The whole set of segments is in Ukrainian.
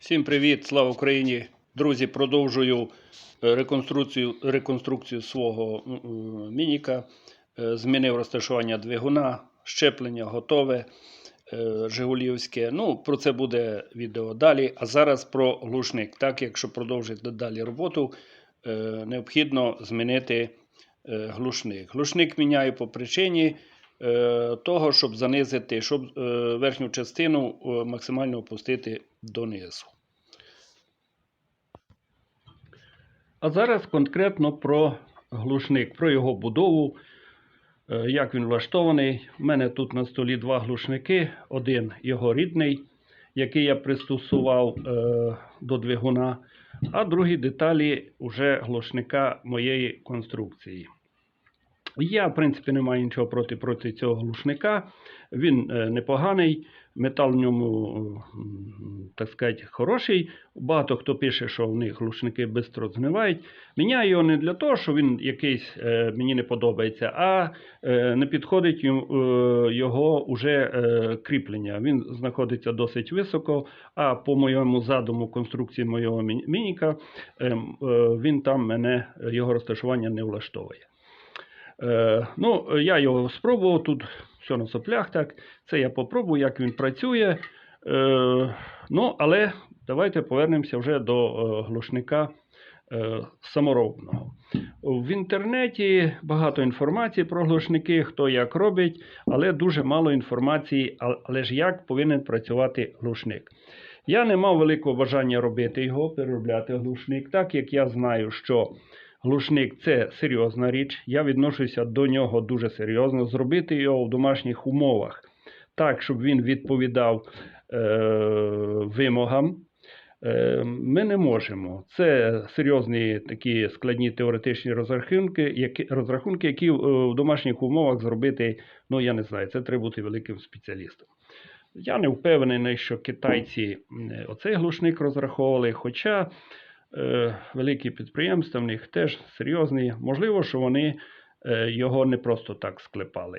Всім привіт, слава Україні! Друзі, продовжую е, реконструкцію, реконструкцію свого мініка. Е, Змінив розташування двигуна, щеплення готове, е, Жигулівське. Ну, про це буде відео далі. А зараз про глушник. Так, якщо продовжити далі роботу, необхідно змінити глушник. Глушник міняю по причині того, щоб занизити, щоб верхню частину е, максимально опустити донизу. А зараз конкретно про глушник, про його будову, е, як він влаштований. У мене тут на столі два глушники. Один його рідний, який я пристосував е, до двигуна, а другі деталі вже глушника моєї конструкції. Я, в принципі, не маю нічого проти, проти цього глушника. Він е, непоганий, метал в ньому, так сказати, хороший. Багато хто пише, що в них глушники швидко згнивають. Міняю його не для того, що він якийсь е, мені не подобається, а е, не підходить його уже кріплення. Він знаходиться досить високо, а по моєму задуму конструкції моєго мініка е, м, е, він там мене його розташування не влаштовує. Е, ну, я його спробував тут, все на соплях так. Це я попробую, як він працює. Е, ну, але давайте повернемося вже до е, глушника е, саморобного. В інтернеті багато інформації про глушники, хто як робить, але дуже мало інформації, але ж як повинен працювати глушник. Я не мав великого бажання робити його, переробляти глушник, так як я знаю, що глушник це серйозна річ. Я відношуся до нього дуже серйозно. Зробити його в домашніх умовах так, щоб він відповідав е, вимогам. е, Ми не можемо. Це серйозні такі складні теоретичні розрахунки, які, розрахунки, які е, в домашніх умовах зробити, ну я не знаю, це треба бути великим спеціалістом. Я не впевнений, що китайці оцей глушник розраховували, хоча великі підприємства в них теж серйозні. Можливо, що вони е, його не просто так склепали.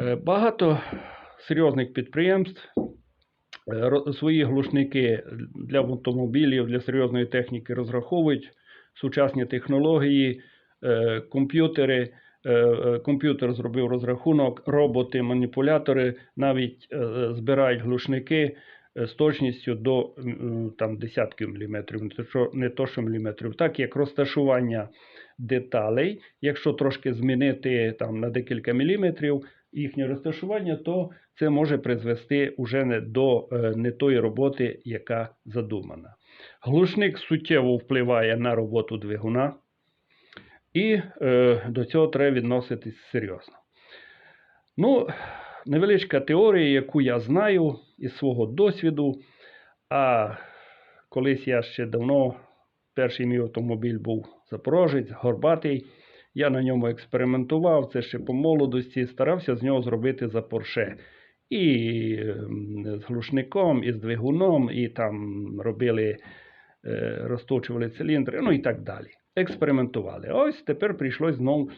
Е, багато серйозних підприємств е, свої глушники для автомобілів, для серйозної техніки розраховують сучасні технології, е, комп'ютери. Е, е, Комп'ютер зробив розрахунок, роботи, маніпулятори навіть е, збирають глушники е, з точністю до там, десятків міліметрів, не то не то що міліметрів. Так як розташування деталей, якщо трошки змінити там, на декілька міліметрів їхнє розташування, то це може призвести уже не до е, не тої роботи, яка задумана. Глушник суттєво впливає на роботу двигуна, і е, до цього треба відноситись серйозно. Ну, невеличка теорія, яку я знаю із свого досвіду. А колись я ще давно, перший мій автомобіль був Запорожець, горбатий. Я на ньому експериментував, це ще по молодості, старався з нього зробити за Порше. І ем, з глушником, і з двигуном, і там робили, е, розточували циліндри, ну і так далі. Експериментували. Ось тепер прийшлось знову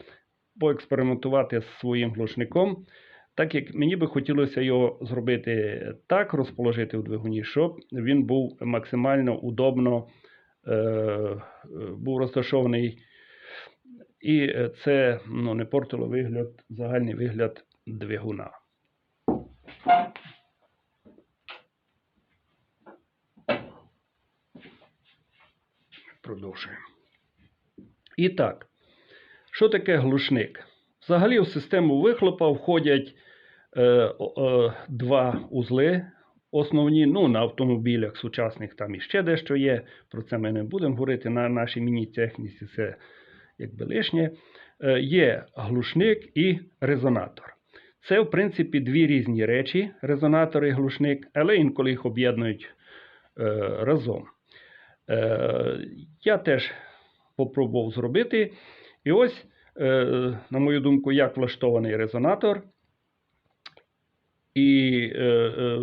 поекспериментувати з своїм глушником. Так як мені би хотілося його зробити так, розположити в двигуні, щоб він був максимально удобно е, був розташований. І це ну, не портило вигляд, загальний вигляд двигуна. Продовжуємо. І так, що таке глушник? Взагалі в систему вихлопа входять е, е, два узли основні. Ну, на автомобілях сучасних там іще дещо є. Про це ми не будемо говорити. На нашій міні-техніці це якби лишнє. Е, є глушник і резонатор. Це, в принципі, дві різні речі: резонатор і глушник, але інколи їх об'єднують е, разом. Е, я теж попробував зробити. І ось, на мою думку, як влаштований резонатор, і е, е,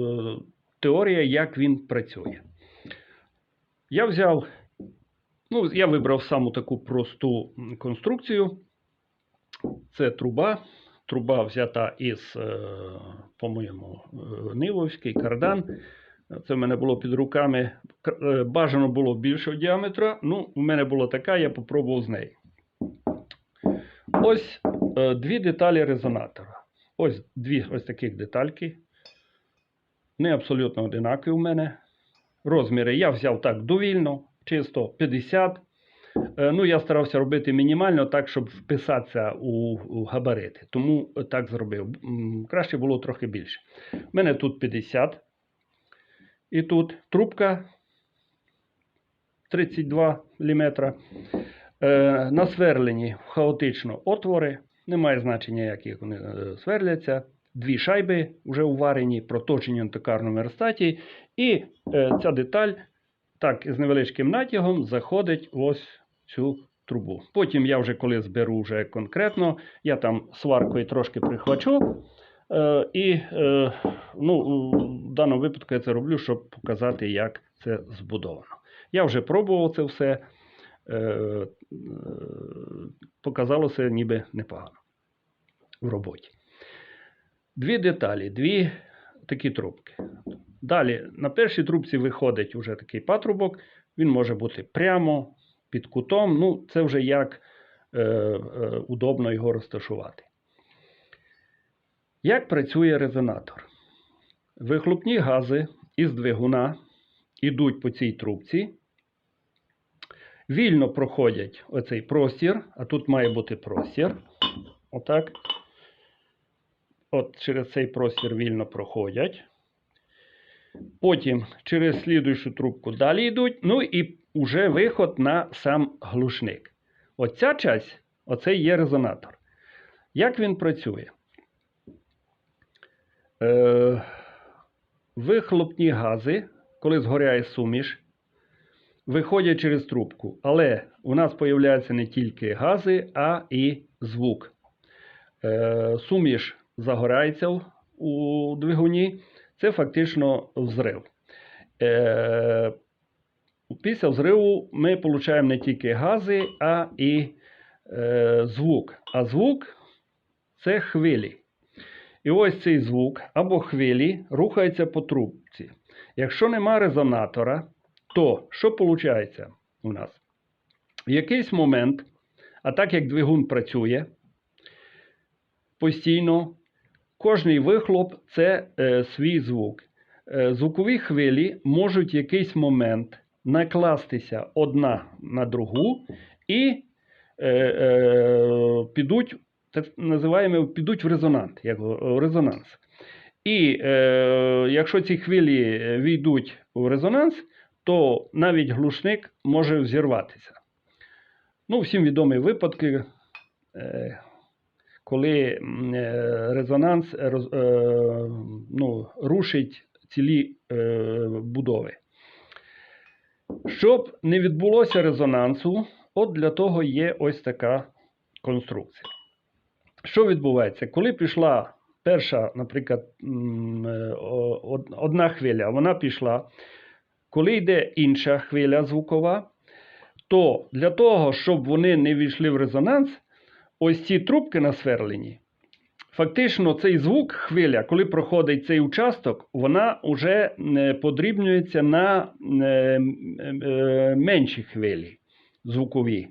теорія, як він працює. Я взяв, ну, я вибрав саму таку просту конструкцію. Це труба. Труба взята із, е, по-моєму, е, Нивовський кардан. Це в мене було під руками. Е, Бажано було більшого діаметра. Ну, у мене була така, я попробував з нею. Ось е, дві деталі резонатора. Ось дві ось таких детальки. Вони абсолютно одинакові у мене. Розміри я взяв так довільно, чисто 50. Е, Ну, я старався робити мінімально так, щоб вписатися у, у габарити. Тому так зробив. Краще було трохи більше. У мене тут 50. І тут трубка 32 мм. Е, насверлені хаотично отвори. Немає значення, як їх вони е, сверляться. Дві шайби вже уварені, проточені на токарному верстаті. І е, ця деталь так, з невеличким натягом заходить ось цю трубу. Потім я вже коли зберу вже конкретно, я там сваркою трошки прихвачу. Е, і е, ну, в даному випадку я це роблю, щоб показати, як це збудовано. Я вже пробував це все. Е, е, показалося ніби непогано в роботі. Дві деталі, дві такі трубки. Далі на першій трубці виходить вже такий патрубок. Він може бути прямо під кутом. Ну, це вже як е, е, удобно його розташувати. Як працює резонатор? Вихлопні гази із двигуна йдуть по цій трубці. Вільно проходять оцей простір, а тут має бути простір. Отак. От через цей простір вільно проходять. Потім через слідуючу трубку далі йдуть. Ну і вже виход на сам глушник. Оця часть, оце є резонатор. Як він працює? Е, вихлопні гази, коли згоряє суміш, виходять через трубку. Але у нас з'являються не тільки гази, а і звук. Е, суміш загорається у двигуні. Це фактично взрив. Е, після взриву ми отримуємо не тільки гази, а і е, звук. А звук це хвилі. І ось цей звук або хвилі рухається по трубці. Якщо нема резонатора, то що виходить у нас? В якийсь момент, а так як двигун працює постійно, кожний вихлоп це е, свій звук. Е, звукові хвилі можуть в якийсь момент накластися одна на другу і е, е, підуть, так називаємо, підуть в резонанс. Як, в резонанс. І е, якщо ці хвилі е, війдуть в резонанс, то навіть глушник може взірватися. Ну, всім відомі випадки, е, коли е, резонанс е, ну, рушить цілі будови. Щоб не відбулося резонансу, от для того є ось така конструкція. Що відбувається? Коли пішла перша, наприклад, одна хвиля, вона пішла. Коли йде інша хвиля звукова, то для того, щоб вони не війшли в резонанс, ось ці трубки насверлені, фактично цей звук, хвиля, коли проходить цей участок, вона вже е, подрібнюється на е, е, менші хвилі звукові.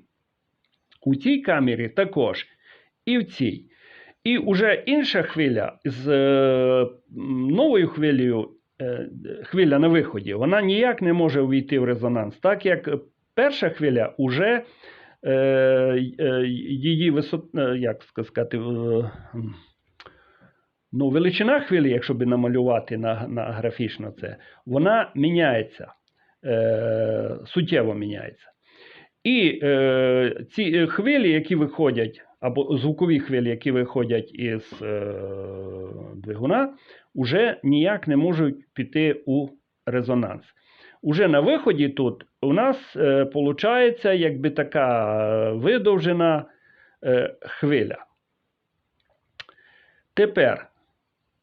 У цій камері також. І в цій. І вже інша хвиля з новою хвилею, хвиля на виході, вона ніяк не може увійти в резонанс, так як перша хвиля уже е, е, її висот, е, як сказати, е, ну, величина хвилі, якщо би намалювати на, на графічно це, вона міняється, е, суттєво міняється. І е, ці е, хвилі, які виходять, або звукові хвилі, які виходять із е, двигуна, вже ніяк не можуть піти у резонанс. Уже на виході тут у нас е, виходить якби така е, видовжена е, хвиля. Тепер,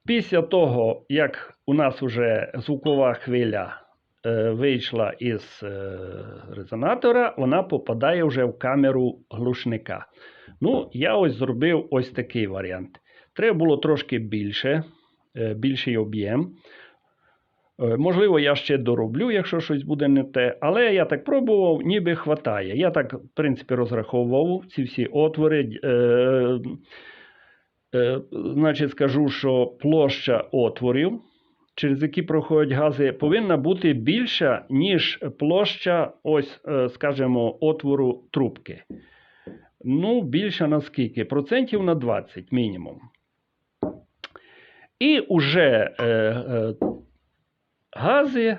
після того, як у нас вже звукова хвиля е, вийшла із е, резонатора, вона попадає вже в камеру глушника. Ну, я ось зробив ось такий варіант. Треба було трошки більше, е, більший об'єм. Е, Можливо, я ще дороблю, якщо щось буде не те, але я так пробував, ніби хватає. Я так, в принципі, розраховував ці всі отвори. Е, е, значить, скажу, що площа отворів, через які проходять гази, повинна бути більша, ніж площа, ось, е, скажімо, отвору трубки. Ну, більше на скільки? Процентів на 20 мінімум. І вже е, е, гази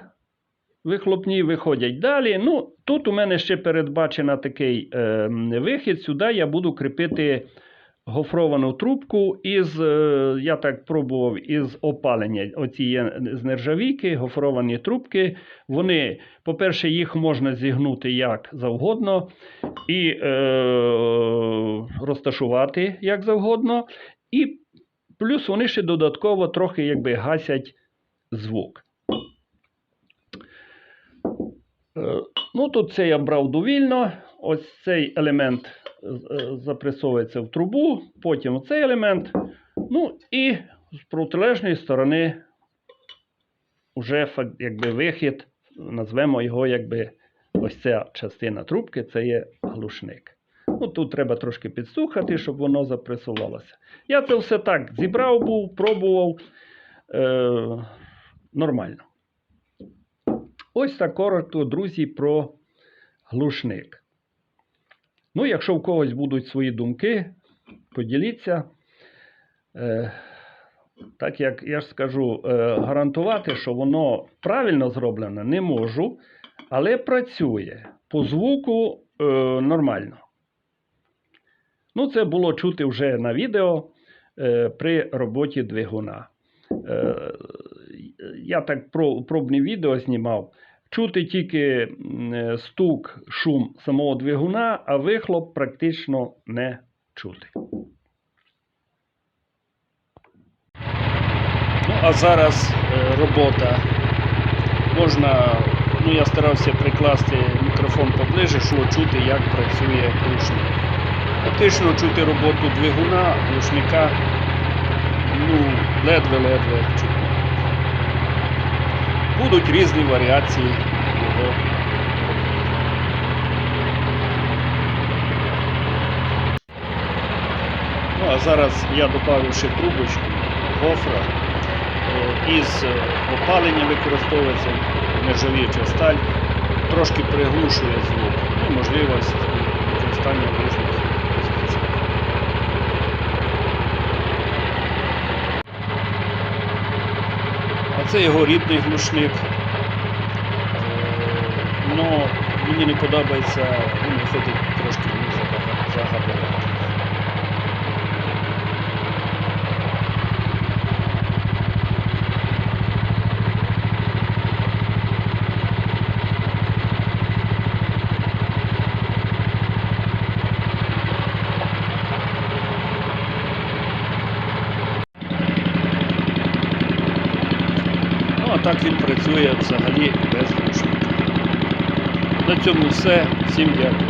вихлопні виходять далі. Ну, тут у мене ще передбачено такий е, вихід. Сюди я буду кріпити гофровану трубку із, е, я так пробував, із опалення. Оці є з нержавійки, гофровані трубки. Вони, по-перше, їх можна зігнути як завгодно і е, розташувати як завгодно. І плюс вони ще додатково трохи якби гасять звук. Е, Ну, тут це я брав довільно. Ось цей елемент е, запресовується в трубу, потім цей елемент. Ну і з протилежної сторони вже якби вихід, назвемо його якби ось ця частина трубки, це є глушник. Ну, тут треба трошки підсухати, щоб воно запресувалося. Я це все так зібрав був, пробував. Е, нормально. Ось так коротко, друзі, про глушник. Ну, якщо в когось будуть свої думки, поділіться. Е, так як я ж скажу, е, гарантувати, що воно правильно зроблено, не можу, але працює. По звуку е, нормально. Ну, це було чути вже на відео е, при роботі двигуна. Е, я так про, пробне відео знімав. Чути тільки е, стук, шум самого двигуна, а вихлоп практично не чути. Ну, а зараз е, робота. Можна, ну я старався прикласти мікрофон поближе, щоб чути, як працює глушник. Фактично чути роботу двигуна, глушника, ну, ледве-ледве чутно. Будуть різні варіації його. Ну, а зараз я додав ще трубочку гофра. Е, Із е, опалення використовується нержавіюча сталь, трошки приглушує звук і можливість використання різних позиціях. А це його рідний глушник. Ну, мені не подобається, він виходить трошки мені забага- загабаритний. Ну, а так він працює взагалі без рушників. На цьому все. Всім дякую.